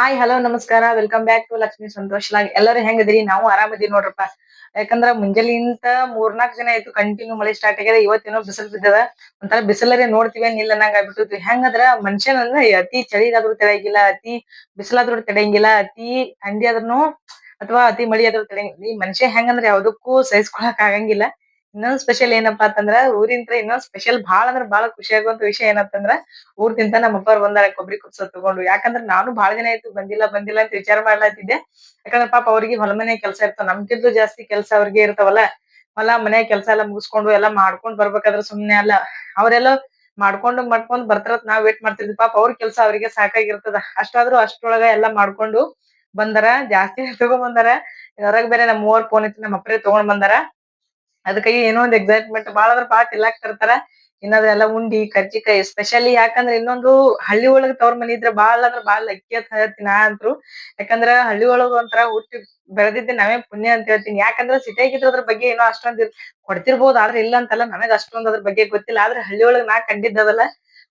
Hi hello ನಮಸ್ಕಾರ. Welcome back to Lakshmi Santosh vlog ಎಲ್ಲರೂ ಹೆಂಗದಿರಿ ನಾವು ಆರಾಮದಿರಿ ನೋಡ್ರಪ್ಪ. ಯಾಕಂದ್ರ ಮುಂಜಾನೆಯಿಂದ ಮೂರ್ನಾಲ್ಕು ದಿನ ಆಯ್ತು. ಕಂಟಿನ್ಯೂ ಮಳೆ ಸ್ಟಾರ್ಟ್ ಆಗ್ಯದ ಇವತ್ತೇನೋ ಬಿಸಿಲು ಬಿದ್ದದ. ಒಂಥರ ಬಿಸಿಲರೇ ನೋಡ್ತೀವಿ ಇಲ್ಲ ನಂಗ ಆಗ್ಬಿಟ್ಟು ಹೆಂಗಂದ್ರ ಮನುಷ್ಯನಂದ್ರ ಅತಿ ಚಳಿಗಾದ್ರೂ ತಡೆಯಂಗಿಲ್ಲ, ಅತಿ ಬಿಸಿಲಾದ್ರೂ ತಡೆಯಂಗಿಲ್ಲ, ಅತಿ ಥಂಡಿ ಆದ್ರೂ ಅಥವಾ ಅತಿ ಮಳಿ ಆದ್ರೂ ತಡೆಯಂಗಿಲ್ಲ. ಈ ಮನುಷ್ಯ ಹೆಂಗಂದ್ರ ಯಾವ್ದಕ್ಕೂ ಸಹಿಸ್ಕೊಳಕ್ ಆಗಂಗಿಲ್ಲ. ಇನ್ನೊಂದ್ ಸ್ಪೆಷಲ್ ಏನಪ್ಪಾ ಅಂತಂದ್ರ ಊರಿಂತ್ರ ಇನ್ನೊಂದ್ ಸ್ಪೆಷಲ್ ಬಾಳ ಅಂದ್ರ ಬಾಳ ಖುಷಿ ಆಗುವಂತ ವಿಷಯ ಏನಂತಂದ್ರ ಊರ್ತಿಂತ ನಮ್ಮ ಅಪ್ಪಾರ್ ಬಂದಾರ ಕೊಬ್ಬರಿ ಕುಪ್ಸ ತಗೊಂಡು. ಯಾಕಂದ್ರ ನಾನು ಬಾಳ ದಿನ ಆಯ್ತು ಬಂದಿಲ್ಲ ಬಂದಿಲ್ಲ ಅಂತ ವಿಚಾರ ಮಾಡ್ಲಾತಿದ್ದೆ. ಯಾಕಂದ್ರ ಪಾಪ ಅವ್ರಿಗೆ ಹೊಲ ಮನೆ ಕೆಲಸ ಇರ್ತಾವ. ನಮ್ಗಿಂತ ಜಾಸ್ತಿ ಕೆಲಸ ಅವ್ರಿಗೆ ಇರ್ತಾವಲ್ಲ. ಹೊಲ ಮನೆ ಕೆಲಸ ಎಲ್ಲ ಮುಗಿಸ್ಕೊಂಡು ಎಲ್ಲಾ ಮಾಡ್ಕೊಂಡ್ ಬರ್ಬೇಕಾದ್ರ ಸುಮ್ನೆ ಅಲ್ಲ. ಅವರೆಲ್ಲ ಮಾಡ್ಕೊಂಡು ಮಾಡ್ಕೊಂಡ್ ಬರ್ತಾರತ್ ನಾವ್ ವೇಟ್ ಮಾಡ್ತಿದ್ವಿ. ಪಾಪ ಅವ್ರ ಕೆಲಸ ಅವ್ರಿಗೆ ಸಾಕಾಗಿರ್ತದ. ಅಷ್ಟಾದ್ರೂ ಅಷ್ಟೊಳಗ ಎಲ್ಲಾ ಮಾಡ್ಕೊಂಡು ಬಂದಾರ. ಜಾಸ್ತಿ ತಗೊಂಡ್ ಬಂದಾರ ಹೊರಗ್ ಬೇರೆ ನಮ್ ಮೂವರ್ ಫೋನ್ ಇತ್ತು ನಮ್ಮ ಅಪ್ಪರೇ ತಗೊಂಡ್ ಬಂದಾರ. ಅದಕ್ಕಾಗಿ ಏನೋ ಒಂದ್ ಎಕ್ಸೈಟ್ಮೆಂಟ್ ಬಾಳ ಅಂದ್ರ ಬಾಳ ತಿಲ್ಲಾಕ್ ತರ್ತಾರ. ಇನ್ನದೆಲ್ಲ ಉಂಡಿ, ಕರ್ಜಿಕಾಯಿ ಸ್ಪೆಷಲಿ ಯಾಕಂದ್ರ ಇನ್ನೊಂದು ಹಳ್ಳಿ ಒಳಗ್ ತವ್ರ ಮನಿ ಇದ್ರ ಬಾಳ ಅಂದ್ರ ಬಾಳ ಲಕ್ಕಿ ಅಂತ ಹೇಳ್ತೀನಿ ನಾ ಅಂತರು. ಯಾಕಂದ್ರ ಹಳ್ಳಿ ಒಳಗ ಒಂಥರ ಹುಟ್ಟಿ ಬೆಳೆದಿದ್ದೆ ನಾವೇ ಪುಣ್ಯ ಅಂತ ಹೇಳ್ತೀನಿ. ಯಾಕಂದ್ರ ಸಿಟಿಯಾಗಿದ್ರ ಅದ್ರ ಬಗ್ಗೆ ಏನೋ ಅಷ್ಟೊಂದ್ ಕೊಡ್ತಿರ್ಬೋದು, ಆದ್ರೆ ಇಲ್ಲ ಅಂತಲ್ಲ ನನಗ್ ಅಷ್ಟೊಂದ್ ಅದ್ರ ಬಗ್ಗೆ ಗೊತ್ತಿಲ್ಲ. ಆದ್ರೆ ಹಳ್ಳಿ ಒಳಗ್ ನಾ ಕಂಡಿದ್ದದಲ್ಲ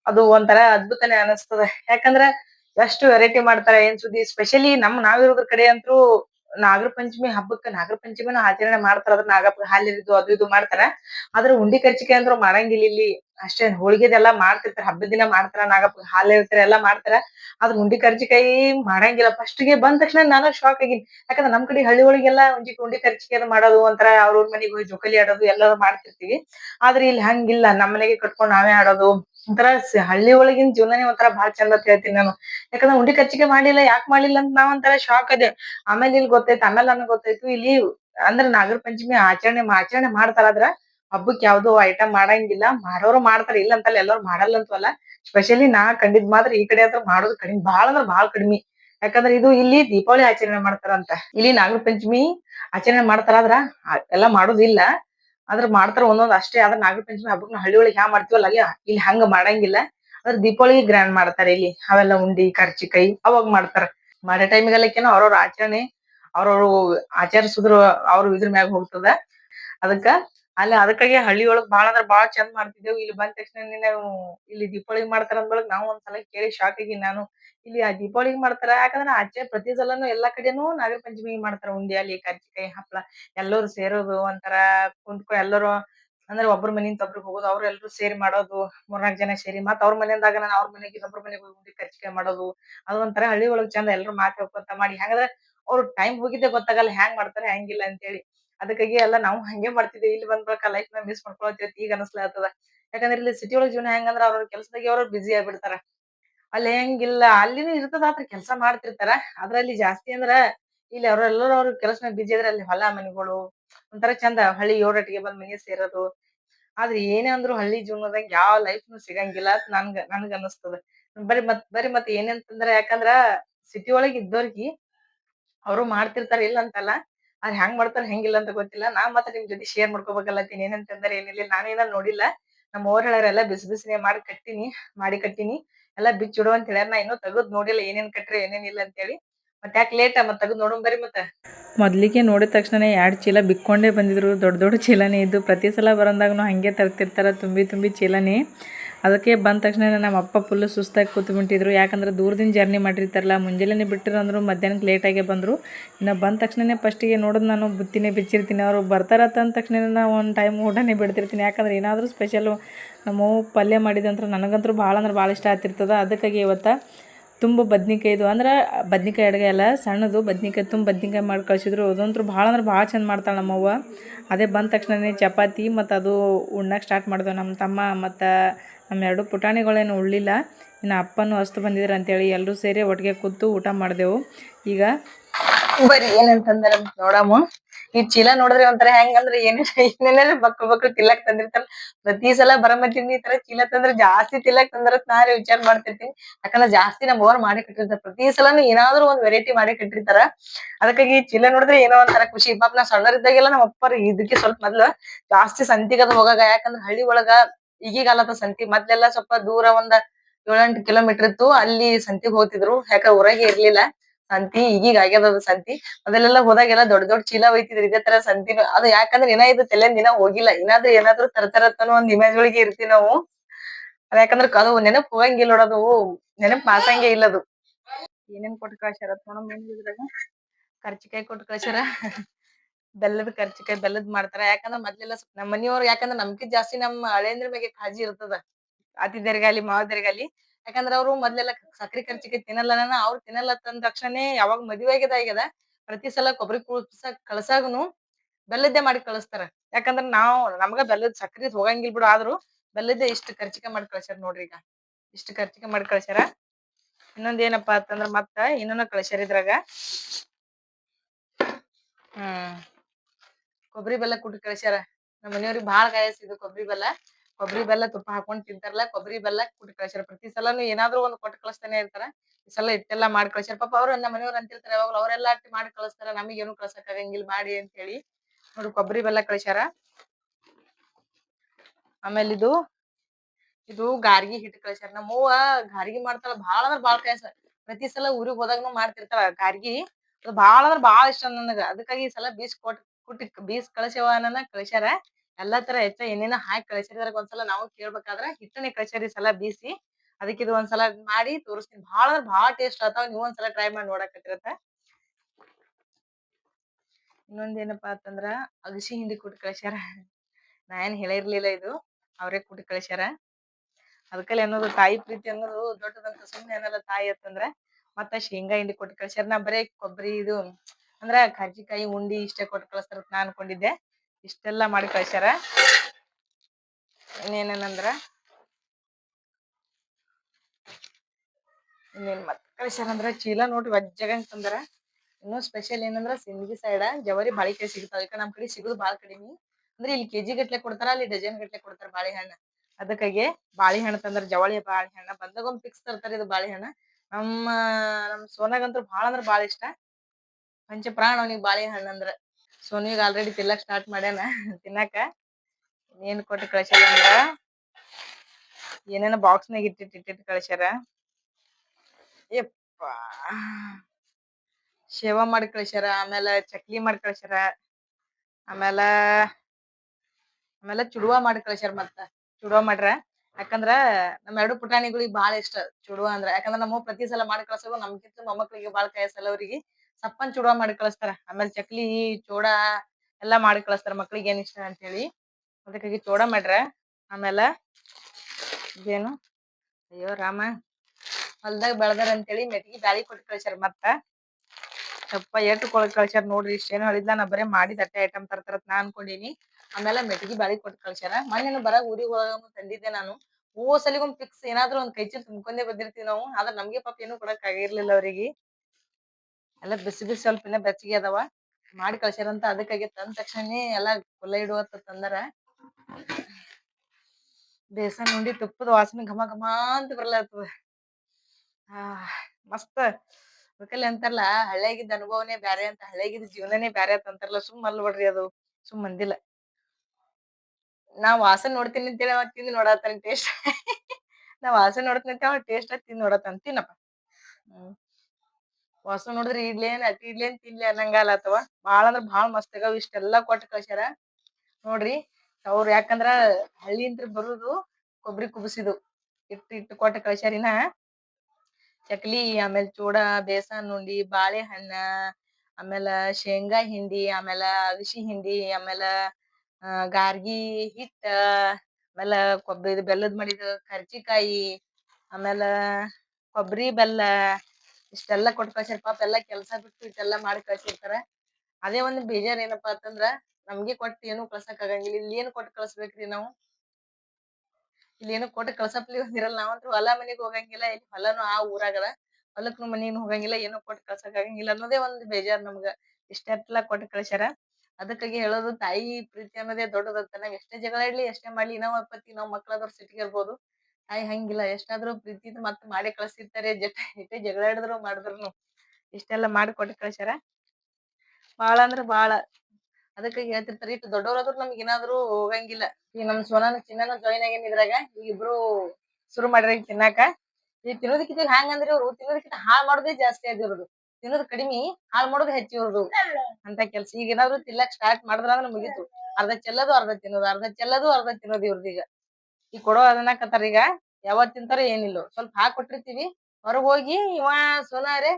ಅದು ಒಂಥರ ಅದ್ಭುತನೆ ಅನಸ್ತದ. ಯಾಕಂದ್ರ ಎಷ್ಟು ವೆರೈಟಿ ಮಾಡ್ತಾರ ಏನ್ ಸುದ್ದಿ? ಸ್ಪೆಷಲಿ ನಮ್ ನಾವಿರೋದ್ರ ಕಡೆ ಅಂತೂ ನಾಗರ ಪಂಚಮಿ ಹಬ್ಬಕ್ಕ ನಾಗರ ಪಂಚಮಿನ ಆಚರಣೆ ಮಾಡ್ತಾರ, ಅದ್ರ ನಾಗಪ್ಪ ಹಾಲಿರಿದು ಅದು ಇದು ಮಾಡ್ತಾರ. ಆದ್ರ ಉಂಡಿ ಕರ್ಚಿಕಾಯಿ ಅಂದ್ರ ಮಾಡಂಗಿಲ್ಲ ಇಲ್ಲಿ. ಅಷ್ಟೇ ಹೋಳಿಗೆದೆಲ್ಲಾ ಮಾಡ್ತಿರ್ತಾರ ಹಬ್ಬದ ದಿನ ಮಾಡ್ತಾರ ನಾಗಪ್ಪ ಹಾಲ್ ಇರ್ತಾರ ಎಲ್ಲಾ ಮಾಡ್ತಾರ. ಆದ್ರ ಉಂಡಿ ಕರ್ಜಿಕಾಯಿ ಮಾಡಂಗಿಲ್ಲ. ಫಸ್ಟ್ಗೆ ಬಂದ ತಕ್ಷಣ ನಾನು ಶಾಕ್ ಆಗಿನಿ. ಯಾಕಂದ್ರೆ ನಮ್ ಕಡೆ ಹಳ್ಳಿ ಒಳಗೆಲ್ಲಾ ಉಂಡಿ ಉಂಡಿ ಕರ್ಜಿಕಾಯಿ ಮಾಡೋದು ಒಂಥರ ಅವ್ರವ್ರ ಮನೆಗೆ ಹೋಗಿ ಜೋಕಲಿ ಆಡೋದು ಎಲ್ಲರೂ ಮಾಡ್ತಿರ್ತೀವಿ. ಆದ್ರೆ ಇಲ್ಲಿ ಹಂಗಿಲ್ಲ. ನಮ್ಮ ಮನೆಗೆ ಕಟ್ಕೊಂಡ್ ನಾವೇ ಆಡೋದು. ಒಂಥರ ಹಳ್ಳಿ ಒಳಗಿನ ಜೀವನನೇ ಒಂಥರ ಬಾಳ ಚಂದ ಅಂತ ಹೇಳ್ತೀನಿ ನಾನು. ಯಾಕಂದ್ರೆ ಉಂಡಿ ಕರ್ಚಿಕಾಯಿ ಮಾಡಿಲ್ಲ, ಯಾಕೆ ಮಾಡಿಲ್ಲ ಅಂತ ನಾವ್ ಒಂಥರ ಶಾಕ್ ಅದೇ. ಆಮೇಲೆ ಇಲ್ಲಿ ಗೊತ್ತಾಯ್ತು ಆಮೇಲೆ ನನಗ್ ಗೊತ್ತಾಯ್ತು ಇಲ್ಲಿ ಅಂದ್ರ ನಾಗರ ಪಂಚಮಿ ಆಚರಣೆ ಆಚರಣೆ ಮಾಡ್ತಾರ ಆದ್ರ ಹಬ್ಬಕ್ ಯಾವ್ದು ಐಟಮ್ ಮಾಡಂಗಿಲ್ಲ ಮಾಡೋರು ಮಾಡ್ತಾರ, ಇಲ್ಲ ಅಂತಲ್ಲ ಎಲ್ಲರೂ ಮಾಡಲ್ಲ ಅಂತವಲ್ಲ ಸ್ಪೆಷಲಿ ನಾ ಕಂಡಿದ್ ಮಾತ್ರ ಈ ಕಡೆ ಹತ್ರ ಮಾಡೋದು ಕಡಿಮೆ ಬಾಳ ಅಂದ್ರ ಬಾಳ ಕಡಿಮೆ. ಯಾಕಂದ್ರೆ ಇದು ಇಲ್ಲಿ ದೀಪಾವಳಿ ಆಚರಣೆ ಮಾಡ್ತಾರಂತ. ಇಲ್ಲಿ ನಾಗರ ಪಂಚಮಿ ಆಚರಣೆ ಮಾಡ್ತಾರ ಆದ್ರ ಎಲ್ಲಾ ಮಾಡೋದಿಲ್ಲ ಆದ್ರ ಮಾಡ್ತಾರ ಒಂದೊಂದ್ ಅಷ್ಟೇ, ಆದ್ರ ನಾಗರ ಪಂಚಮಿ ಹಬ್ಬಕ್ ನಾವ್ ಹಳ್ಳಿ ಒಳಗೆ ಹ್ಯಾಂಗ ಮಾಡ್ತೀವಲ್ಲ, ಅಲ್ಲಿ ಇಲ್ಲಿ ಹಂಗ ಮಾಡಂಗಿಲ್ಲ. ಆದ್ರ ದೀಪಾವಳಿ ಗ್ರ್ಯಾಂಡ್ ಮಾಡ್ತಾರೆ ಇಲ್ಲಿ. ಅವೆಲ್ಲ ಉಂಡಿ, ಕರ್ಚಿಕಾಯಿ ಅವಾಗ ಮಾಡ್ತಾರ. ಮಾಡೋ ಟೈಮಿಗೆಲ್ಲಕೇನೋ ಅವ್ರವ್ರ ಆಚರಣೆ, ಅವ್ರವ್ರು ಆಚರಿಸಿದ್ರು, ಅವ್ರ ಇದ್ರ ಮ್ಯಾಗ ಹೋಗ್ತದ. ಅದಕ್ಕ ಅಲ್ಲ ಅದಕ್ಕಾಗಿ ಹಳ್ಳಿ ಒಳಗ್ ಬಾಳ ಅಂದ್ರ ಬಾಳ ಚಂದ ಮಾಡ್ತಿದ್ದೆವು. ಇಲ್ಲಿ ಬಂದ ತಕ್ಷಣ ನಾವು ಇಲ್ಲಿ ದೀಪಾವಳಿ ಮಾಡ್ತಾರ ಅಂದ್ಬಳಗ್ ನಾವು ಒಂದ್ಸಲ ಕೇಳಿ ಶಾಕ್ ಆಗಿ ನಾನು. ಇಲ್ಲಿ ಆ ದೀಪಾವಳಿಗೆ ಮಾಡ್ತಾರ. ಯಾಕಂದ್ರ ಆಚೆ ಪ್ರತಿ ಸಲನು ಎಲ್ಲಾ ಕಡೆನೂ ನಾಗರ ಪಂಚಮಿಗೆ ಮಾಡ್ತಾರ. ಉಂಡಿ ಅಲ್ಲಿ ಕರ್ಜಿಕಾಯಿ, ಹಪ್ಳ ಎಲ್ಲರೂ ಸೇರೋದು ಒಂಥರ ಕುಂತ್ಕೊ ಎಲ್ಲರೂ ಅಂದ್ರೆ ಒಬ್ರ ಮನೆಯಿಂದ ಒಬ್ರಿಗೆ ಹೋಗೋದು. ಅವ್ರು ಎಲ್ರು ಸೇರಿ ಮಾಡೋದು. ಮೂರ್ನಾಲ್ಕು ಜನ ಸೇರಿ ಮತ್ತ ಅವ್ರ ಮನೆಯಿಂದಾಗ ನಾನು ಅವ್ರ ಮನೆಗೆ ಇನ್ನೊಬ್ರ ಮನೆಗೆ ಹೋಗಿ ಉಂಡಿ ಕರ್ಜಿಕಾಯಿ ಮಾಡೋದು. ಅದು ಒಂಥರ ಹಳ್ಳಿ ಒಳಗ್ ಚಂದ ಎಲ್ಲರೂ ಮಾತಾಡ್ಕೊಂತ ಮಾಡಿ. ಹೆಂಗಂದ್ರೆ ಅವ್ರು ಟೈಮ್ ಹೋಗಿದ್ದೆ ಗೊತ್ತಾಗಲ್ಲ. ಹ್ಯಾಂಗ್ ಮಾಡ್ತಾರೆ ಹೆಂಗಿಲ್ಲ ಅಂತೇಳಿ. ಅದಕ್ಕಾಗಿ ಎಲ್ಲ ನಾವು ಹಂಗೆ ಮಾಡ್ತಿದ್ವಿ. ಇಲ್ಲಿ ಬಂದ್ಬಳಕ ಲೈಫ್ನ ಮಿಸ್ ಮಾಡ್ಕೊಳತ್ತೀವಿ ಈಗ ಅನಸ್ಲಾತದ ಯಾಕಂದ್ರೆ ಇಲ್ಲಿ ಸಿಟಿ ಒಳಗ್ ಜೀವನ ಹೆಂಗಂದ್ರ ಅವ್ರ ಕೆಲಸದಾಗ ಅವ್ರ ಬಿಸಿ ಆಗ್ಬಿಡ್ತಾರ. ಅಲ್ಲಿ ಹೆಂಗಿಲ್ಲ, ಅಲ್ಲಿನೂ ಇರ್ತದ ಆತ್ರ ಕೆಲಸ ಮಾಡ್ತಿರ್ತಾರ. ಅದ್ರಲ್ಲಿ ಜಾಸ್ತಿ ಅಂದ್ರ ಇಲ್ಲಿ ಅವ್ರೆಲ್ಲರೂ ಅವ್ರ ಕೆಲಸ ಬಿಜಿ ಇದ್ರೆ ಅಲ್ಲಿ ಹೊಲ ಮನೆಗಳು, ಒಂಥರ ಚಂದ ಹಳ್ಳಿ ಏಳಟ್ಟಿಗೆ ಬಂದ್ ಮನೆ ಸೇರೋದು. ಆದ್ರೆ ಏನೇ ಅಂದ್ರು ಹಳ್ಳಿ ಜೀವನದಾಗ ಯಾವ ಲೈಫ್ನು ಸಿಗಂಗಿಲ್ಲ ಅಂತ ನನ್ಗ ನನ್ಗ ಅನಸ್ತದ. ಬರಿ ಮತ್, ಬರೀ ಮತ್ ಏನಂತಂದ್ರ ಯಾಕಂದ್ರ ಸಿಟಿ ಒಳಗ್ ಇದ್ದೋರ್ಗಿ ಅವ್ರು ಮಾಡ್ತಿರ್ತಾರ ಇಲ್ಲ ಅಂತಲ್ಲ ಅದ್ ಹೆಂಗ್ ಮಾಡ್ತಾರ ಹೆಂಗಿಲ್ಲ ಅಂತ ಗೊತ್ತಿಲ್ಲ. ನಾ ಮತ್ತೆ ನಿಮ್ ಜೊತೆ ಶೇರ್ ಮಾಡ್ಕೋಬೇಕಲ್ಲತ್ತೀನಿ. ಏನಂತಂದ್ರೆ ಏನಿಲ್ಲ ನಾನೇನ ನೋಡಿಲ್ಲ. ನಮ್ಮ ಅವ್ರ ಹೇಳ್ಯಾರೆಲ್ಲ ಬಿಸಿ ಬಿಸಿನೇ ಮಾಡಿ ಕಟ್ಟಿನಿ ಮಾಡಿ ಕಟ್ಟಿನಿ. ಎಲ್ಲಾ ಬಿಚ್ಚಿಡು ಅಂತ ಹೇಳ್ಯಾರ. ನಾ ಇನ್ನು ತೆಗದ್ ನೋಡಿಲ್ಲ ಏನೇನ್ ಕಟ್ರಿ ಏನೇನ್ ಇಲ್ಲ ಅಂತೇಳಿ ಮತ್ ಯಾಕೆ ಲೇಟ್ ಮತ್ತೆ ತಗದು ನೋಡೋಣ ಬರ್ರಿ ಮತ್ತ. ಮೊದಲಿಗೆ ನೋಡಿದ ತಕ್ಷಣ ಎರಡು ಚೀಲ ಬಿಕ್ಕೊಂಡೇ ಬಂದಿದ್ರು. ದೊಡ್ಡ ದೊಡ್ಡ ಚೀಲನೇ ಇದ್ದು. ಪ್ರತಿ ಸಲ ಬರೋದಾಗೂ ಹಂಗೆ ತರ್ತಿರ್ತಾರ. ತುಂಬಿ ತುಂಬಿ ಚೀಲನೇ. ಅದಕ್ಕೆ ಬಂದ ತಕ್ಷಣ ನಮ್ಮ ಅಪ್ಪ ಫುಲ್ಲು ಸುಸ್ತಾಗಿ ಕೂತ್ಬಿಟ್ಟಿದ್ರು. ಯಾಕಂದ್ರೆ ದೂರದಿಂದ ಜರ್ನಿ ಮಾಡಿರ್ತಾರಲ್ಲ ಮುಂಜಾನೆ ಬಿಟ್ಟಿರು ಅಂದರು ಮಧ್ಯಾಹ್ನಕ್ಕೆ ಲೇಟಾಗೆ ಬಂದರು. ಇನ್ನು ಬಂದ ತಕ್ಷಣನೇ ಫಸ್ಟಿಗೆ ನೋಡೋದು ನಾನು ಬುತ್ತಿನೇ ಬಿಚ್ಚಿರ್ತೀನಿ. ಅವರು ಬರ್ತಾರತ್ತ ಅಂದ ತಕ್ಷಣ ನಾನು ಒಂದು ಟೈಮ್ ಊಟನೇ ಬಿಡ್ತಿರ್ತೀನಿ. ಯಾಕಂದ್ರೆ ಏನಾದರೂ ಸ್ಪೆಷಲು ನಮ್ಮವ್ವ ಪಲ್ಯ ಮಾಡಿದಂದ್ರೆ ನನಗಂತೂ ಭಾಳ ಅಂದ್ರೆ ಭಾಳ ಇಷ್ಟ ಆಗ್ತಿರ್ತದೆ. ಅದಕ್ಕಾಗಿ ಇವತ್ತು ತುಂಬ ಬದ್ನಿಕಾಯಿದು ಅಂದ್ರೆ ಬದ್ನಿಕಾಯಿ ಅಡುಗೆ ಅಲ್ಲ, ಸಣ್ಣದು ಬದ್ನಿಕಾಯಿ, ತುಂಬ ಬದ್ನಿಕಾಯಿ ಮಾಡಿ ಕಳಿಸಿದ್ರು. ಅದಂತೂ ಭಾಳ ಅಂದ್ರೆ ಭಾಳ ಚಂದ ಮಾಡ್ತಾಳೆ ನಮ್ಮವ್ವ. ಅದೇ ಬಂದ ತಕ್ಷಣನೇ ಚಪಾತಿ ಮತ್ತು ಅದು ಉಣ್ಣಕ್ಕೆ ಸ್ಟಾರ್ಟ್ ಮಾಡಿದೆವು ನಮ್ಮ ತಮ್ಮ ಮತ್ತು ನಮ್ಮ ಎರಡು ಪುಟಾಣಿಗಳೇನು ಉಳ್ಳಿಲ್ಲ. ಇನ್ನು ಅಪ್ಪನೂ ಅಷ್ಟು ಬಂದಿದ್ರು ಅಂತೇಳಿ ಎಲ್ಲರೂ ಸೇರಿ ಒಟ್ಟಿಗೆ ಕೂತು ಊಟ ಮಾಡಿದೆವು. ಈಗ ಬರ್ರಿ ಏನಂತಂದ್ರ ನೋಡಮ್ಮ. ಈ ಚೀಲ ನೋಡಿದ್ರೆ ಒಂಥರ ಹೆಂಗಂದ್ರ ಏನೇನ್ ಏನೇನ ಬಕ್ಳು ಬಕ್ಳು ತಿಲ್ಲಕ್ ತಂದಿರ್ತಾರ. ಪ್ರತಿ ಸಲ ಬರಮತ್ತೀನಿ ಈ ತರ ಚೀಲ ತಂದ್ರ ಜಾಸ್ತಿ ತಿಲ್ಲಕ್ ತಂದ್ರ ನಾ ರೀ ವಿಚಾರ ಮಾಡ್ತಿರ್ತೀನಿ. ಯಾಕಂದ್ರ ಜಾಸ್ತಿ ನಮ್ಮ ಓವರ್ ಮಾಡಿ ಕಟ್ಟಿರ್ತಾರ. ಪ್ರತಿ ಸಲನು ಏನಾದ್ರು ಒಂದ್ ವೆರೈಟಿ ಮಾಡಿ ಕಟ್ಟಿರ್ತಾರ. ಅದಕ್ಕಾಗಿ ಈ ಚೀಲ ನೋಡಿದ್ರೆ ಏನೋ ಒಂಥರ ಖುಷಿ. ಪಾಪ ನಾ ಸಣ್ಣರಿದ್ದಾಗೆಲ್ಲ ನಮ್ಮ ಅಪ್ಪರ್ ಇದಕ್ಕೆ ಸ್ವಲ್ಪ ಮೊದ್ಲು ಜಾಸ್ತಿ ಸಂತಿಗದ ಹೋಗಾಗ. ಯಾಕಂದ್ರ ಹಳ್ಳಿ ಒಳಗ ಈಗೀಗಾಲದ ಸಂತಿ. ಮೊದ್ಲೆಲ್ಲ ಸ್ವಲ್ಪ ದೂರ ಒಂದ ಏಳೆಂಟು ಕಿಲೋಮೀಟರ್ ಇತ್ತು. ಅಲ್ಲಿ ಸಂತಿಗ್ ಹೋಗ್ತಿದ್ರು. ಯಾಕ ಊರಾಗೆ ಇರ್ಲಿಲ್ಲ. ಸಂತಿ, ಈಗೀಗ ಆಗ್ಯದ ಅದು ಸಂತಿ. ಅದಲ್ಲೆಲ್ಲ ಹೋದಾಗೆಲ್ಲ ದೊಡ್ಡ ದೊಡ್ಡ ಚೀಲ ಒಯ್ತಿದ್ರು ಇದೇ ತರ ಸಂತಿನ ಅದು ಯಾಕಂದ್ರೆ ಇನ್ನ ಇದು ತಲೆ ದಿನ ಹೋಗಿಲ್ಲ. ಏನಾದ್ರೂ ಏನಾದ್ರೂ ತರ್ತಾರತ್ತನೋ ಒಂದ್ ಇಮೇಜ್ ಒಳಗೆ ಇರ್ತೀವಿ ನಾವು. ಅದ್ ಯಾಕಂದ್ರ ಅದು ನೆನಪ್ ಹೋಗಂಗಿಲ್ಲ ನೋಡೋದು ನೆನಪ್ ಮಾಸಂಗೆ ಇಲ್ಲ ಅದು. ಏನೇನ್ ಕೊಟ್ಟು ಕಳ್ಸ್ಯಾರ ನೋಡಮ್ ಇದ್ರಾಗ? ಕರ್ಚಿಕಾಯಿ ಕೊಟ್ಟು ಕಳ್ಸ್ಯಾರ? ಬೆಲ್ಲದ ಕರ್ಚಿಕಾಯಿ ಬೆಲ್ಲದ್ ಮಾಡ್ತಾರ. ಯಾಕಂದ್ರ ಮೊದ್ಲೆಲ್ಲ ನಮ್ಮ ನಮ್ ಮನಿಯವ್ರು ಯಾಕಂದ್ರ ನಮ್ಕಿಂತ ಜಾಸ್ತಿ ನಮ್ಮ ಹಳೇಂದ್ರ ಬಗ್ಗೆ ಕಾಳಜಿ ಇರ್ತದ. ಅತಿಥ್ಯರಿಗಾಲಿ ಮಾವದರಿಗಾಲಿ ಯಾಕಂದ್ರ ಅವ್ರು ಮೊದ್ಲೆಲ್ಲ ಸಕ್ರಿ ಖರ್ಚಿಗೆ ತಿನ್ನಲ್ಲ ಅವ್ರು ತಿನ್ನಲ್ಲ ತಂದ ತಕ್ಷಣನೇ ಯಾವಾಗ ಮದ್ವೆ ಆಗ್ಯದ ಆಗ್ಯದ, ಪ್ರತಿ ಸಲ ಕೊಬ್ಬರಿ ಕುಳ್ಸ ಕಳ್ಸಾಗನು ಬೆಲ್ಲದ್ದೇ ಮಾಡಿ ಕಳಿಸ್ತಾರ. ಯಾಕಂದ್ರ ನಾವ್, ನಮ್ಗ ಬೆಲ್ಲದ್ ಸಕ್ರಿ ಹೋಗಂಗಿಲ್ ಬಿಡು, ಆದ್ರೂ ಬೆಲ್ಲದ್ದೆ ಇಷ್ಟ ಖರ್ಚಿಗೆ ಮಾಡಿ ಕಳ್ಸ್ಯಾರ ನೋಡ್ರಿ ಈಗ. ಇಷ್ಟ ಖರ್ಚಿಗೆ ಮಾಡಿ ಕಳ್ಸ್ಯಾರ. ಇನ್ನೊಂದ್ ಏನಪ್ಪಾ ಅಂತಂದ್ರ ಮತ್ತ ಇನ್ನೊಂದ್ ಕಳ್ಸ್ಯಾರ ಇದ್ರಾಗ. ಹ್ಮ್. ಕೊಬ್ಬರಿ ಬೆಲ್ಲ ಕುಟ್ಟಿ ಕಳ್ಸ್ಯಾರ. ನಮ್ಮ ಮನೆಯವ್ರಿಗೆ ಬಾಳ ಕಾಯಸ್ ಇದು ಕೊಬ್ಬರಿ ಬೆಲ್ಲ. ಕೊಬ್ಬರಿ ಬೆಲ್ಲ ತುಪ್ಪ ಹಾಕೊಂಡ್ ತಿಂತಾರಲ್ಲ ಕೊಬ್ಬರಿ ಬೆಲ್ಲ ಕುಟ್ಟಿ ಕಳ್ಸ್ಯಾರ. ಪ್ರತಿ ಸಲನು ಏನಾದ್ರು ಒಂದ್ ಕೊಟ್ಟು ಕಳಿಸ್ತಾನೆ ಇರ್ತಾರ. ಈ ಸಲ ಇಟ್ಟೆಲ್ಲ ಮಾಡಿ ಕಳ್ಸ್ಯಾರ. ಪಾಪ ಅವ್ರ ನಮ್ಮ ಮನೆಯವ್ರು ಅಂತಿರ್ತಾರ ಯಾವಾಗ್ಲೂ ಅವರೆಲ್ಲ ಅಟ್ಟಿ ಮಾಡಿ ಕಳಿಸ್ತಾರ. ನಮಗೇನು ಕಳ್ಸಕ್ ಆಗಂಗಿಲ್ಲ, ಮಾಡಿ ಅಂತ ಹೇಳಿ ನೋಡು ಕೊಬ್ಬರಿ ಬೆಲ್ಲ ಕಳ್ಸ್ಯಾರ. ಆಮೇಲೆ ಇದು ಇದು ಗಾರ್ಗಿ ಹಿಟ್ಟು ಕಳ್ಸ್ಯಾರ. ನಮ್ಮವ್ವ ಗಾರ್ಗಿ ಮಾಡ್ತಾಳ ಬಾಳ ಅಂದ್ರ ಬಾಳ ಕಾಯಸ ಪ್ರತಿ ಸಲ ಊರಿಗ್ ಹೋದಾಗನು ಮಾಡ್ತಿರ್ತಾಳ ಗಾರ್ಗಿ. ಅದು ಬಾಳ ಅಂದ್ರ ಬಾಳ ಇಷ್ಟ ನನಗ. ಅದಕ್ಕಾಗಿ ಈ ಸಲ ಬೀಸ್ ಕೊಟ್, ಕುಟ್ಟಿ ಬೀಸ್ ಕಳ್ಸ್ಯವ ಅನ್ನನ ಕಳ್ಸ್ಯಾರ. ಎಲ್ಲಾ ತರ ಹೆಚ್ಚ ಏನೇನ ಹಾಕಿ ಕಳ್ಸಿದ್ರ ಒಂದ್ಸಲ ನಾವು ಕೇಳ್ಬೇಕಾದ್ರ ಹಿಟ್ಟನೆ ಕಳಿಸಿ ಸಲ ಬೀಸಿ. ಅದಕ್ಕೆ ಇದು ಒಂದ್ಸಲ ಮಾಡಿ ತೋರಿಸ್ತೀನಿ. ಬಹಳ ಅಂದ್ರ ಬಹಳ ಟೇಸ್ಟ್ ಆತಾವ ನೀವು ಒಂದ್ಸಲ ಟ್ರೈ ಮಾಡಿ ನೋಡಕತ್ತಿರತ್ತ ಇನ್ನೊಂದ್ ಏನಪ್ಪಾ ಅಂತಂದ್ರ ಅಗಸಿ ಹಿಂಡಿ ಕುಟ್ ಕಳ್ಸ್ಯಾರ. ನಾ ಏನ್ ಹೇಳಿರ್ಲಿಲ್ಲ ಇದು. ಅವ್ರೇ ಕುಟ್ ಕಳ್ಸ್ಯಾರ. ಅದಕ್ಕಲ್ಲಿ ಅನ್ನೋದು ತಾಯಿ ಪ್ರೀತಿ ಅನ್ನೋದು ದೊಡ್ಡದಂತ ಸುಮ್ಮನೆ ಏನಲ್ಲ ತಾಯಿ ಅಂತಂದ್ರ ಮತ್ತ ಶೇಂಗಾ ಹಿಂಡಿ ಕೊಟ್ಟು ಕಳ್ಸ್ಯಾರ. ನಾ ಬರೇ ಕೊಬ್ಬರಿ ಇದು ಅಂದ್ರ ಕರ್ಜಿಕಾಯಿ, ಉಂಡಿ ಇಷ್ಟೇ ಕೊಟ್ಟು ಕಳಿಸ್ತಾರ ನಾ ಅನ್ಕೊಂಡಿದ್ದೆ. ಇಷ್ಟೆಲ್ಲಾ ಮಾಡಿ ಕಳ್ಸ್ಯಾರ. ಇನ್ನೇನೇನಂದ್ರ? ಇನ್ನೇನ್ ಮತ್ ಕಳ್ಸ್ಯಾರ ಅಂದ್ರ ಚೀಲ ನೋಡ್ರಿ ವಜ್ಜಗಂಗ್ ತಂದ್ರ. ಇನ್ನು ಸ್ಪೆಷಲ್ ಏನಂದ್ರ ಸಿಂದಗಿ ಸೈಡ ಜವರಿ ಬಾಳಿಕಾಯಿ ಸಿಗ್ತಾವ. ಈಗ ನಮ್ ಕಡೆ ಸಿಗುದು ಬಾಳ ಕಡಿಮಿ. ಅಂದ್ರೆ ಇಲ್ಲಿ ಕೆಜಿ ಗಟ್ಲೆ ಕೊಡ್ತಾರ, ಅಲ್ಲಿ ಡಜನ್ ಗಟ್ಲೆ ಕೊಡ್ತಾರ ಬಾಳೆಹಣ್ಣ. ಅದಕ್ಕಾಗಿ ಬಾಳೆಹಣ್ಣು ತಂದ್ರ, ಜವಳಿ ಬಾಳೆಹಣ್ಣ. ಬಂದಾಗ ಒಂದ್ ಫಿಕ್ಸ್ ತರ್ತಾರ ಇದು ಬಾಳೆಹಣ್ಣ. ನಮ್ಮ ನಮ್ ಸೋನಾಗಂತೂ ಬಾಳ ಅಂದ್ರ ಬಾಳ ಇಷ್ಟ. ಪಂಚಪ್ರಾಣ ಅವ್ನಿಗೆ ಅವನಿಗೆ ಬಾಳೆಹಣ್ಣ ಅಂದ್ರ. ಸೋನಿಗ್ ಆಲ್ರೆಡಿ ತಿನ್ನಕ್ ಸ್ಟಾರ್ಟ್ ಮಾಡ್ಯಾನ. ತಿನ್ನಾಕ ಏನ್ ಕೊಟ್ಟು ಕಳ್ಸ್ಯಾರ ಅಂದ್ರ ಏನೇನ ಬಾಕ್ಸ್ ನಾಗ ಇಟ್ಟಿಟ್ ಇಟ್ಟಿಟ್ ಕಳ್ಸ್ಯಾರ. ಯಪ್ಪ. ಶೇವ ಮಾಡಿ ಕಳ್ಸ್ಯಾರ ಆಮೇಲೆ ಚಕ್ಲಿ ಮಾಡಿ ಕಳ್ಸ್ಯಾರ ಆಮೇಲೆ ಆಮೇಲೆ ಚುಡುವ ಮಾಡಿ ಕಳ್ಸ್ಯಾರ ಮತ್ತ. ಚುಡುವ ಮಾಡ್ರ. ಯಾಕಂದ್ರ ನಮ್ ಎರಡು ಪುಟಾಣಿಗಳಿಗೆ ಬಾಳ ಇಷ್ಟ ಚುಡುವ ಅಂದ್ರ. ಯಾಕಂದ್ರ ನಮ್ಮ ಪ್ರತಿ ಸಲ ಮಾಡಿ ಕಳ್ಸೋದು ನಮ್ಗಿಂತ ಮೊಮ್ಮಕ್ಳಿಗೆ ಬಾಳ ಕಾಯಸಲ್ಲ ಅವ್ರಿಗೆ. ಸಪ್ಪನ್ ಚೂಡ ಮಾಡಿ ಕಳಿಸ್ತಾರ. ಆಮೇಲೆ ಚಕ್ಲಿ, ಚೂಡ ಎಲ್ಲಾ ಮಾಡಿ ಕಳಿಸ್ತಾರ ಮಕ್ಳಿಗೆ ಏನ್ ಇಷ್ಟ ಅಂತ ಹೇಳಿ ಅದಕ್ಕಾಗಿ ಚೂಡ ಮಾಡ್ರ ಆಮೇಲೆ ಇದೇನು? ಅಯ್ಯೋ ರಾಮ. ಹೊಲ್ದಾಗ ಬೆಳ್ದಾರ ಅಂತೇಳಿ ಮೆಟ್ಗಿ ಬ್ಯಾಳಿ ಕೊಟ್ಟು ಕಳ್ಸ್ಯಾರ ಮತ್ತ. ಸ್ವಲ್ಪ ಎಷ್ಟ್ ಕೊಳ್ ಕಳ್ಸ್ಯಾರ ನೋಡ್ರಿ ಇಷ್ಟೇನು ಹೇಳಿದ್ಲ. ನಾ ಬರೇ ಮಾಡಿ ತಟ್ಟೆ ಐಟಮ್ ತರ್ತಾರತ್ ನಾ ಅನ್ಕೊಂಡಿನಿ. ಆಮೇಲೆ ಮೆಟ್ಗಿ ಬ್ಯಾಳಿ ಕೊಟ್ಟು ಕಳ್ಸ್ಯಾರ. ಮೊನ್ನೆನು ಬರ ಊರಿಗೆ ಹೋಗಾಗನು ತಂದಿದ್ದೆ ನಾನು. ಸಲಿಗೊಮ್ಮೆ ಫಿಕ್ಸ್ ಏನಾದ್ರು ಒಂದ್ ಕೈ ಚೀಲ ತುಂಬ್ಕೊಂಡೇ ಬಂದಿರ್ತೀವಿ ನಾವು. ಆದ್ರ ನಮ್ಗೆ ಪಾಪ ಏನು ಕೊಡಕ್ ಆಗಿರ್ಲಿಲ್ಲ ಅವ್ರಿಗೆ. ಎಲ್ಲ ಬಿಸಿ ಬಿಸಿ ಸ್ವಲ್ಪ ಇನ್ನ ಬೆಚ್ಚಗೆ ಅದಾವ. ಮಾಡಿ ಕಳ್ಸ್ಯಾರಂತ ಅದಕ್ಕಾಗಿ ತಂದ ತಕ್ಷಣನೇ ಎಲ್ಲಾ ಕುಲ್ಲ ಇಡುವತ್ತ ತಂದಾರ. ಬೇಸನ್ ಉಂಡಿ ತುಪ್ಪದ ವಾಸನೆ ಘಮ ಘಮ ಅಂತ ಬರ್ಲಾತದ. ಆ, ಮಸ್ತ್. ಅದಕ್ಕಲ್ಲಿ ಅಂತಾರಲ್ಲ ಹಳ್ಳ್ಯಾಗಿದ್ದ ಅನುಭವನೇ ಬ್ಯಾರೆ ಅಂತ ಹಳ್ಳ್ಯಾಗಿದ್ದ ಜೀವನನೇ ಬ್ಯಾರೆ ಅಂತ ಅಂತಾರಲ್ಲ ಸುಮ್ ಅಲ್ ಬಿಡ್ರಿ ಅದು ಸುಮ್ ಅಂದಿಲ್ಲ. ನಾ ವಾಸನೆ ನೋಡ್ತೀನಿ ಅಂತೇಳಿ ಅವ ತಿಂದ್ ನೋಡತಾನ ಟೇಸ್ಟ್ ನಾ ವಾಸನೆ ನೋಡ್ತೀನಿ ಅಂತ ಅವ ಟೇಸ್ಟ್ ತಿಂದ್ ನೋಡತ್ತಾನ ತಿನ್ನಪ್ಪ. ಹ್ಮ್. ವಾಸನೆ ನೋಡಿದ್ರೆ ಇಡ್ಲೇನ್ ಅತಿ ಇಡ್ಲೇನ್ ತಿನ್ಲಿ ಅನ್ನಂಗಲ್ಲ ಅಥವಾ ಬಾಳ ಅಂದ್ರ ಬಾಳ ಮಸ್ತ್ ಆಗ್ಯಾವ ಇಷ್ಟೆಲ್ಲಾ ಕೊಟ್ಟ ಕಳ್ಸ್ಯಾರ. ನೋಡ್ರಿ ಅವ್ರ ಯಾಕಂದ್ರ ಹಳ್ಳಿಯಿಂದ ಬರುದು ಕೊಬ್ಬರಿ ಕುಬಸಿದು. ಇಟ್ಟು ಇಟ್ಟು ಕೊಟ್ಟು ಇನ್ನ. ಚಕ್ಲಿ, ಆಮೇಲೆ ಚೂಡ, ಬೇಸನ್, ಉಂಡಿ, ಬಾಳೆಹಣ್ಣ, ಆಮೇಲ ಶೇಂಗಾ ಹಿಂಡಿ, ಆಮೇಲ ಅಗಸಿ ಹಿಂಡಿ, ಆಮೇಲ ಗಾರ್ಗಿ ಹಿಟ್ಟ, ಆಮೇಲ ಕೊಬ್ಬರಿ ಬೆಲ್ಲದ್ ಮಾಡಿದ ಕರ್ಜಿಕಾಯಿ ಆಮೇಲ ಕೊಬ್ಬರಿ ಬೆಲ್ಲ. ಇಷ್ಟೆಲ್ಲಾ ಕೊಟ್ಟು ಕಳ್ಸ್ಯಾರ ಪಾಪ ಎಲ್ಲಾ ಕೆಲ್ಸ ಬಿಟ್ಟು ಇಷ್ಟೆಲ್ಲಾ ಮಾಡಿ ಕಳ್ಸಿರ್ತಾರ. ಅದೇ ಒಂದ್ ಬೇಜಾರ್ ಏನಪ್ಪಾ ಅಂತಂದ್ರ ನಮ್ಗೆ ಕೊಟ್ಟು ಏನು ಕಳ್ಸಕ್ ಆಗಂಗಿಲ್ಲ. ಇಲ್ಲಿ ಏನ್ ಕೊಟ್ಟು ಕಳ್ಸ್ಬೇಕ್ರಿ ನಾವು? ಇಲ್ಲಿ ಏನು ಕೊಟ್ಟು ಕಳ್ಸಪ್ಲಿ ಒಂದಿರಲ್ಲ ನಾವಂತೂ ಹೊಲ ಮನೆಗ್ ಹೋಗಂಗಿಲ್ಲ. ಇಲ್ಲಿ ಹೊಲನು ಆ ಊರಾಗದ. ಹೊಲಕ್ನು ಮನಿಗ್ನು ಹೋಗಂಗಿಲ್ಲ. ಏನು ಕೊಟ್ಟು ಕಳ್ಸಕ್ ಆಗಂಗಿಲ್ಲ ಅನ್ನೋದೇ ಒಂದ್ ಬೇಜಾರ್ ನಮ್ಗ. ಇಷ್ಟೆಲ್ಲ ಕೊಟ್ಟು ಕಳ್ಸ್ಯಾರ. ಅದಕ್ಕಾಗಿ ಹೇಳೋದು ತಾಯಿ ಪ್ರೀತಿ ಅನ್ನೋದೇ ದೊಡ್ಡದಂತ ನಾವ್ ಎಷ್ಟೇ ಜಗಳ ಇಡ್ಲಿ ಎಷ್ಟೇ ಮಾಡ್ಲಿ ನಾವ್ ಅಪ್ಪತ್ತಿ ನಾವ್ ಮಕ್ಳಾದವ್ರ ಸಿಟ್ಟಿಗೆ ಇರ್ಬೋದು. ತಾಯಿ ಹಂಗಿಲ್ಲ. ಎಷ್ಟಾದ್ರೂ ಪ್ರೀತಿದ್ ಮತ್ತ್ ಮಾಡಿ ಕಳ್ಸಿರ್ತಾರೆ. ಜಟ ಜೊತೆ ಜಗಳ ಹಿಡಿದ್ರು ಮಾಡಿದ್ರು ಇಷ್ಟೆಲ್ಲಾ ಮಾಡಿ ಕೊಟ್ಟು ಬಾಳ ಅಂದ್ರ ಬಾಳ. ಅದಕ್ಕಾಗಿ ಹೇಳ್ತಿರ್ತಾರ ಇಟ್ಟು ದೊಡ್ಡವರಾದ್ರು ನಮ್ಗೆ ಏನಾದ್ರು ಹೋಗಂಗಿಲ್ಲ. ಈ ನಮ್ ಸೋನಾನು, ಚಿನ್ನನ ಜಾಯಿನ್ ಆಗ್ಯಾನ ಇದ್ರಾಗ ಈಗ ಇಬ್ರು ಶುರು ಮಾಡ್ಯಾರ ಈಗ ತಿನ್ನಾಕ. ಈ ತಿನ್ನೋದಕ್ಕಿಂತ ಹ್ಯಾಂಗಂದ್ರೆ ಇವ್ರು ತಿನ್ನೋದಕ್ಕಿಂತ ಹಾಳ್ ಮಾಡೋದೇ ಜಾಸ್ತಿ ಆಗಿರೋದು. ತಿನ್ನೋದ್ ಕಡಿಮಿ, ಹಾಳ್ ಮಾಡೋದು ಹೆಚ್ಚು ಇರೋದು ಅಂತ ಕೆಲ್ಸ. ಈಗ ಏನಾದ್ರು ತಿನ್ಲಕ್ ಸ್ಟಾರ್ಟ್ ಮಾಡಿದ್ರ ಅಂದ್ರ ಮುಗೀತು. ಅರ್ಧ ಚೆಲ್ಲೋದು, ಅರ್ಧ ತಿನ್ನೋದು. ಅರ್ಧ ಚೆಲ್ಲೋದು, ಅರ್ಧ ತಿನ್ನೋದು ಇವ್ರದ್ ಈಗ ಕೊಡೋ ಅದನ್ನಕತ್ತಾರ ಈಗ. ಯಾವತ್ ತಿಂತಾರ ಏನಿಲ್ಲ. ಸ್ವಲ್ಪ ಹಾಕಿ ಕೊಟ್ಟಿರ್ತೀವಿ. ಹೊರಗ್ ಹೋಗಿ ಇವ ಸೋನಾರೆ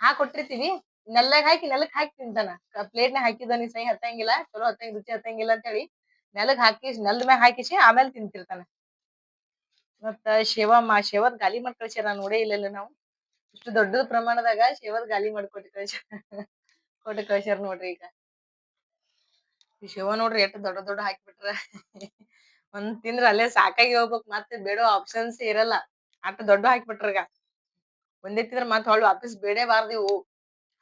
ಹಾಕಿ ಕೊಟ್ಟಿರ್ತೀವಿ. ನೆಲ್ಲಾಗ ಹಾಕಿ ನೆಲಕ್ ಹಾಕಿ ತಿಂತಾನ. ಪ್ಲೇಟ್ನಾಗ ಹಾಕಿದ ನೀ ಸೈ ಹತ್ತಂಗಿಲ್ಲ. ಚಲೋ ಹತ್ತಂಗ ರುಚಿ ಹತ್ತಂಗಿಲ್ಲ ಅಂತ ಹೇಳಿ ನೆಲಕ್ ಹಾಕಿ ನೆಲದ ಮ್ಯಾಗ ಹಾಕಿಸಿ ಆಮೇಲೆ ತಿಂತಿರ್ತಾನ. ಮತ್ತ ಶೇವಾ ಮಾ ಶೇವದ್ ಗಾಲಿ ಮಾಡಿ ಕಳ್ಸ್ಯಾರ ನೋಡೇ ಇಲ್ಲ ನಾವು. ಇಷ್ಟು ದೊಡ್ಡ ಪ್ರಮಾಣದಾಗ ಶೇವದ್ ಗಾಲಿ ಮಾಡ್ಕೊಟ್ಟು ಕಳ್ಸ್ಯಾರ. ಕೊಟ್ಟು ಕಳ್ಸ್ಯಾರ ನೋಡ್ರಿ ಈಗ. ಶೇವ ನೋಡ್ರಿ ಎಷ್ಟ್ ದೊಡ್ಡ ದೊಡ್ಡ ಹಾಕ್ಬಿಟ್ರ. ಒಂದ್ ತಿಂದ್ರ ಅಲ್ಲೇ ಸಾಕಾಗಿ ಹೋಗ್ಬೇಕ್, ಮತ್ತೆ ಬೇಡ ಆಪ್ಷನ್ಸ್ ಇರಲ್ಲ. ಅಷ್ಟ್ ದೊಡ್ಡ ಹಾಕ್ಬಿಟ್ರ ಈಗ. ಒಂದೇ ತಿಂದ್ರ ಮತ್ತ್ ಹೊಳ್ಳಿ ವಾಪಸ್ ಬೇಡೇಬಾರ್ದು ಇವು.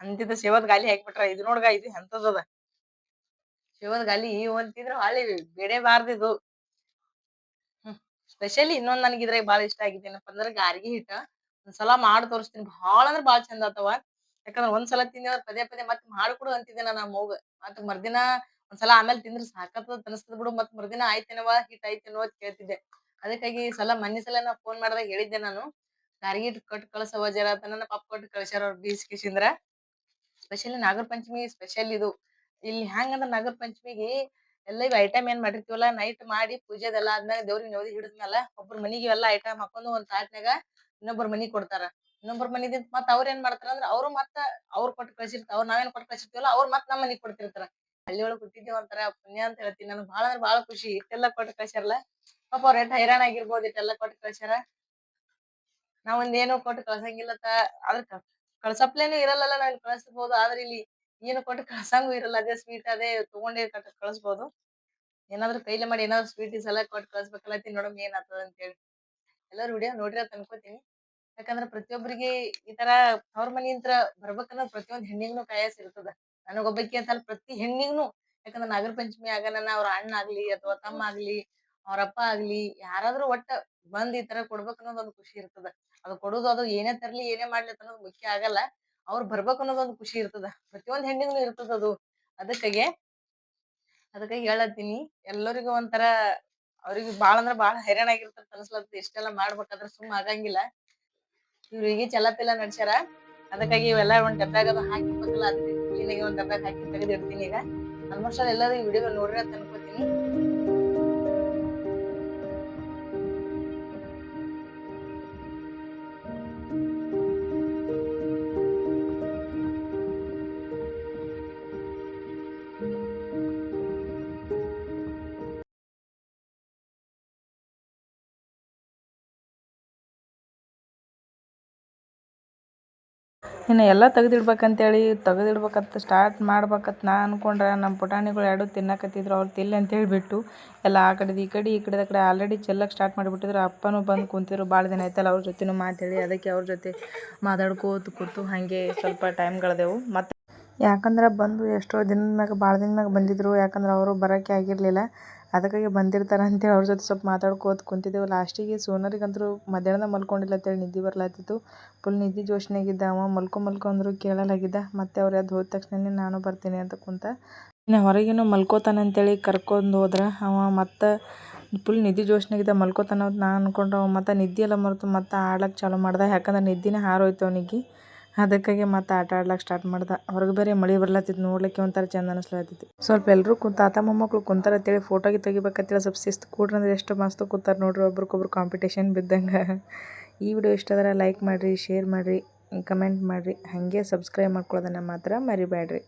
ಅಂತಿದ್ದ ಶೇವದ್ ಗಾಲಿ ಹಾಕ್ಬಿಟ್ರ ಇದು ನೋಡ್ಗ ಇದು ಎಂತದದ ಶಿವದ್ ಗಾಲಿ ಒಂದ್ ತಿಂದ್ರ ಹೊಳ್ಳಿ ಬೇಡೇಬಾರ್ದು ಇದು. ಹ್ಮ್ ಸ್ಪೆಷಲಿ ಇನ್ನೊಂದ್ ನನ್ಗ ಇದ್ರಾಗ ಬಾಳ ಇಷ್ಟ ಆಗಿದೆ ಏನಪ್ಪಾ ಅಂದ್ರ ಗಾರ್ಗಿ ಹಿಟ್ಟ ಒಂದ್ಸಲ ಮಾಡ್ ತೋರಿಸ್ತೀನಿ. ಬಹಳ ಅಂದ್ರ ಬಾಳ ಚಂದ ಆತವ. ಯಾಕಂದ್ರ ಒಂದ್ಸಲ ತಿಂದ್ರೆ ಪದೇ ಪದೇ ಮತ್ತ್ ಮಾಡ್ಕೊಡು ಅಂತಿದ್ದೆ ನಾ ನಮ್ಮ ಅವ್ವಗ ಮತ್ತ್ ಮರ್ದಿನ ಒಂದ್ಸಲ ಆಮೇಲೆ ತಿಂದ್ರೆ ಸಾಕತ್ತದ ಅನಸ್ತದ ಬಿಡು, ಮತ್ತ್ ಮರುದಿನ ಆಯ್ತೇನವ ಹಿಟ್ ಆಯ್ತೇನೋ ಅಂತ ಕೇಳ್ತಿದ್ದೆ. ಅದಕ್ಕಾಗಿ ಈ ಸಲ ಮೊನ್ನೆ ಸಲ ನಾ ಫೋನ್ ಮಾಡಿದಾಗ ಹೇಳಿದ್ದೆ ನಾನು. ಹಿಟ್ ಕೊಟ್ಟು ಕಳ್ಸವ ಜರ ನನ್ನ ಪಪ್ಪ ಕೊಟ್ಟು ಕಳ್ಸ್ಯಾರ ಅವ್ರ ಬೀಸ್ಕಿಸಿಂದ್ರ ಸ್ಪೆಷಲಿ ನಾಗರ ಪಂಚಮಿ ಸ್ಪೆಷಲ್ ಇದು. ಇಲ್ಲಿ ಹೆಂಗಂದ್ರ ನಾಗರ ಪಂಚಮಿಗೆ ಎಲ್ಲ ಇವ್ ಐಟಮ್ ಏನ್ ಮಾಡಿರ್ತೀವಲ್ಲ ನೈಟ್ ಮಾಡಿ ಪೂಜೆದೆಲ್ಲ ಆದ್ಮೇಲೆ ದೇವ್ರಿಗೆ ನೈವೇದ್ಯ ಹಿಡಿದ್ಮೇಲೆ ಒಬ್ರ ಮನಿಗೆ ಇವೆಲ್ಲ ಐಟಮ್ ಹಾಕೊಂಡು ಒಂದ್ ತಾಟ್ನಾಗ ಇನ್ನೊಬ್ರ ಮನಿ ಕೊಡ್ತಾರ. ಇನ್ನೊಬ್ರ ಮನಿದಿಂದ ಮತ್ತ ಅವ್ರ ಏನ್ ಮಾಡ್ತಾರ ಅಂದ್ರ ಅವ್ರು ಮತ್ತ ಅವ್ರ ಕೊಟ್ಟು ಕಳ್ಸಿರ್ತಾರ ಅವ್ರ ನಾವೇನ್ ಕೊಟ್ಟು ಕಳ್ಸಿರ್ತೀವಲ್ಲ ಅವ್ರ ಮತ್ತ್ ನಮ್ ಮನಿಗ್ ಕೊಡ್ತಿರ್ತಾರ. ಹಳ್ಳಿ ಒಳಗ್ ಹುಟ್ಟಿದ್ದೆ ಒಂಥರ ಪುಣ್ಯ ಅಂತ ಹೇಳ್ತೀನಿ. ನನಗ್ ಭಾಳ ಅಂದ್ರ ಭಾಳ ಖುಷಿ. ಇಷ್ಟೆಲ್ಲಾ ಕೊಟ್ಟು ಕಳ್ಸ್ಯಾರಲ್ಲ ಪಾಪ ಅವ್ರ ಎಷ್ಟ್ ಹೈರಾಣ ಆಗಿರ್ಬೋದು ಇಷ್ಟೆಲ್ಲಾ ಕೊಟ್ಟು ಕಳ್ಸ್ಯಾರ ನಾವ್ ಒಂದ್ ಏನೋ ಕೊಟ್ಟು ಕಳ್ಸಂಗಿಲ್ಲತ್ತ ಆದ್ರ ಕಳ್ಸಪ್ಲೇನು ಇರಲ್ಲಲ್ಲ ನಾವ್ ಕಳ್ಸಬಹುದು ಆದ್ರ ಇಲ್ಲಿ ಏನು ಕೊಟ್ಟು ಕಳ್ಸಂಗು ಇರಲ್ಲ. ಅದೇ ಸ್ವೀಟ್ ಅದೇ ತಗೊಂಡೇ ಕಟ್, ಕಳ್ಸ್ಬೋದು. ಏನಾದ್ರು ಕೈಲಿ ಮಾಡಿ ಏನಾದ್ರು ಸ್ವೀಟ್ ಈ ಸಲ ಕೊಟ್ಟು ಕಳ್ಸ್ಬೇಕಲ್ಲತ್ತೀನಿ ನೋಡಮ್ ಏನ್ ಆಗ್ತದ ಅಂತ ಹೇಳಿ ಎಲ್ಲರೂ ವಿಡಿಯೋ ನೋಡ್ರಿ ಅನ್ಕೋತೀನಿ. ಯಾಕಂದ್ರ ಪ್ರತಿಯೊಬ್ಬರಿಗೆ ಈ ತರ ಅವ್ರ ಮನೆಯಿಂದ ಬರ್ಬೇಕನ್ನೋ ಪ್ರತಿಯೊಂದ್ ಹೆಣ್ಣಿಗೂ ಕಾಯಸ್ ಇರ್ತದ. ನನಗೊಬ್ಬಕಿ ಅಂತ ಪ್ರತಿ ಹೆಣ್ಣಿಗ್ನು. ಯಾಕಂದ್ರ ನಾಗರ ಪಂಚಮಿ ಆಗನ ಅವ್ರ ಅಣ್ಣ ಆಗ್ಲಿ ಅಥವಾ ತಮ್ಮ ಆಗ್ಲಿ ಅವ್ರ ಅಪ್ಪ ಆಗ್ಲಿ ಯಾರಾದ್ರೂ ಒಟ್ಟ ಬಂದ್ ಈ ತರ ಕೊಡ್ಬೇಕು ಅನ್ನೋದ್ ಒಂದ್ ಖುಷಿ ಇರ್ತದ. ಅದು ಕೊಡೋದು ಅದು ಏನೇ ತರ್ಲಿ ಏನೇ ಮಾಡ್ಲಿ ಅಂತ ಅನ್ನೋದು ಮುಖ್ಯ ಆಗಲ್ಲ. ಅವ್ರು ಬರ್ಬೇಕು ಅನ್ನೋದು ಒಂದು ಖುಷಿ ಇರ್ತದ. ಪ್ರತಿಯೊಂದ್ ಹೆಣ್ಣಿಗೂ ಇರ್ತದ ಅದು. ಅದಕ್ಕಾಗೆ ಅದಕ್ಕಾಗಿ ಹೇಳತ್ತೀನಿ. ಎಲ್ಲರಿಗೂ ಒಂಥರ ಅವ್ರಿಗೆ ಬಾಳ ಅಂದ್ರ ಬಾಳ ಹೈರಾಣ ಆಗಿರ್ತದ ಅನ್ಸ್ಲತ್ತದ. ಇಷ್ಟೆಲ್ಲಾ ಮಾಡ್ಬೇಕಾದ್ರ ಸುಮ್ ಆಗಂಗಿಲ್ಲ. ಇವ್ರಿಗೆ ಚಲಪಿಲ್ಲ ನಡ್ಸ್ಯಾರ. ಅದಕ್ಕಾಗಿ ಇವೆಲ್ಲ ಒಂದ್ ಡಬ್ಬ್ಯಾಗ ಅದು ಹಾಕಿರ್ಬೇಕಲ್ಲ ಅದಕ್ಕೆ ಕ್ಲೀನಾಗಿ ಒಂದ್ ಡಬ್ಬ್ಯಾಗ ಹಾಕಿ ತೆಗೆದಿಡ್ತೀನಿ ಈಗ. ಆಲ್ಮೋಸ್ಟ್ ಅಲ್ಲಿ ಎಲ್ಲರೂ ಈ ವಿಡಿಯೋ ನೋಡ್ರಿ ಅಂತ ಇನ್ನು ಎಲ್ಲ ತೆಗೆದಿಡ್ಬೇಕಂತೇಳಿ, ತೆಗೆದಿಡ್ಬೇಕಂತ ಸ್ಟಾರ್ಟ್ ಮಾಡ್ಬೇಕಂತ ನಾ ಅಂದ್ಕೊಂಡ್ರೆ ನಮ್ಮ ಪುಟಾಣಿಗಳು ಎರಡು ತಿನ್ನಕತ್ತಿದ್ರು, ಅವ್ರು ತಿಲ್ಲಿ ಅಂತೇಳಿ ಬಿಟ್ಟು ಎಲ್ಲ ಆ ಕಡೆದು ಈ ಕಡೆ, ಈ ಕಡೆದ ಕಡೆ ಆಲ್ರೆಡಿ ಚೆಲ್ಲಕ್ಕೆ ಸ್ಟಾರ್ಟ್ ಮಾಡಿಬಿಟ್ಟಿದ್ರು. ಅಪ್ಪನೂ ಬಂದು ಕುಂತಿದ್ರು ಭಾಳ ದಿನ ಆಯ್ತಲ್ಲ ಅವ್ರ ಜೊತೆನೂ ಮಾತಾಡಿ, ಅದಕ್ಕೆ ಅವ್ರ ಜೊತೆ ಮಾತಾಡ್ಕೋತ ಕೂತು ಹಾಗೆ ಸ್ವಲ್ಪ ಟೈಮ್ ಕಳೆದೆವು ಮತ್ತು ಯಾಕಂದ್ರೆ ಬಂದು ಎಷ್ಟೋ ದಿನದ ಮ್ಯಾಗ ಭಾಳ ದಿನ ಮ್ಯಾಗ ಬಂದಿದ್ರು. ಯಾಕಂದ್ರೆ ಅವರು ಬರೋಕ್ಕೆ ಆಗಿರಲಿಲ್ಲ. ಅದಕ್ಕಾಗಿ ಬಂದಿರ್ತಾರೆ ಅಂತೇಳಿ ಅವ್ರ ಜೊತೆ ಸ್ವಲ್ಪ ಮಾತಾಡ್ಕೋತ ಕುಂತಿದ್ದೆವು. ಲಾಸ್ಟಿಗೆ ಸೋನರಿಗಂತೂ ಮಧ್ಯಾಹ್ನ ಮಲ್ಕೊಂಡಿಲ್ಲ ಅಂತೇಳಿ ನಿದ್ದೆ ಬರ್ಲಾತಿತ್ತು. ಫುಲ್ ನಿದ್ದೆ ಜೋಶ್ನಾಗಿದ್ದ ಅವ. ಮಲ್ಕೊ ಮಲ್ಕೊ ಅಂದರು ಕೇಳಲಾಗಿದ್ದ. ಮತ್ತೆ ಅವ್ರು ಅದು ಹೋದ ತಕ್ಷಣ ನಾನು ಬರ್ತೀನಿ ಅಂತ ಕುಂತ ಇನ್ನು ಹೊರಗೇನು ಮಲ್ಕೋತಾನೆ ಅಂತೇಳಿ ಕರ್ಕೊಂಡು ಹೋದ್ರೆ ಅವ ಮತ್ತೆ ಫುಲ್ ನಿದ್ದೆ ಜೋಶ್ನಾಗಿದ್ದ ಮಲ್ಕೋತಾನ ಅಂತ ನಾನು ಅನ್ಕೊಂಡೆ ಅವ ಮತ್ತೆ ನಿದ್ದೆ ಎಲ್ಲ ಮರೆತು ಮತ್ತೆ ಆಡ್ಲಕ್ಕೆ ಚಾಲೂ ಮಾಡ್ದೆ. ಯಾಕಂದ್ರೆ ನಿದ್ದೆನೇ ಹಾರೋಯ್ತು ಅವನಿಗೆ. ಅದಕ್ಕಾಗಿ ಮತ್ತೆ ಆಟ ಆಡ್ಲಕ್ಕೆ ಸ್ಟಾರ್ಟ್ ಮಾಡ್ದ. ಹೊರಗೆ ಬೇರೆ ಮಳೆ ಬರ್ಲತ್ತಿತ್ತು ನೋಡ್ಲಿಕ್ಕೆ ಒಂಥರ ಚಂದ ಅನಿಸ್ಲತ್ತಿತ್ತು ಸ್ವಲ್ಪ ಎಲ್ಲರೂ ಕುಂತ ತಾತ ಮೊಮ್ಮಕ್ಳು ಕುಂತಾರ ಅಂತೇಳಿ ಫೋಟೋಗೆ ತೆಗಿಬೇಕಂತೇಳಿ ಸ್ವಲ್ಪ ಶಿಸ್ತು ಕೂಡ್ರಿ ಅಂದ್ರೆ ಎಷ್ಟು ಮಸ್ತ್ ಕೂತಾರ ನೋಡ್ರಿ ಒಬ್ರಿಗೊಬ್ರು ಕಾಂಪಿಟೇಷನ್ ಬಿದ್ದಂಗೆ. ಈ ವಿಡಿಯೋ ಇಷ್ಟ ಆದ್ರೆ ಲೈಕ್ ಮಾಡಿರಿ ಶೇರ್ ಮಾಡಿರಿ ಕಮೆಂಟ್ ಮಾಡಿರಿ. ಹಾಗೆ ಸಬ್ಸ್ಕ್ರೈಬ್ ಮಾಡ್ಕೊಳ್ಳೋದನ್ನು ಮಾತ್ರ ಮರಿಬೇಡ್ರಿ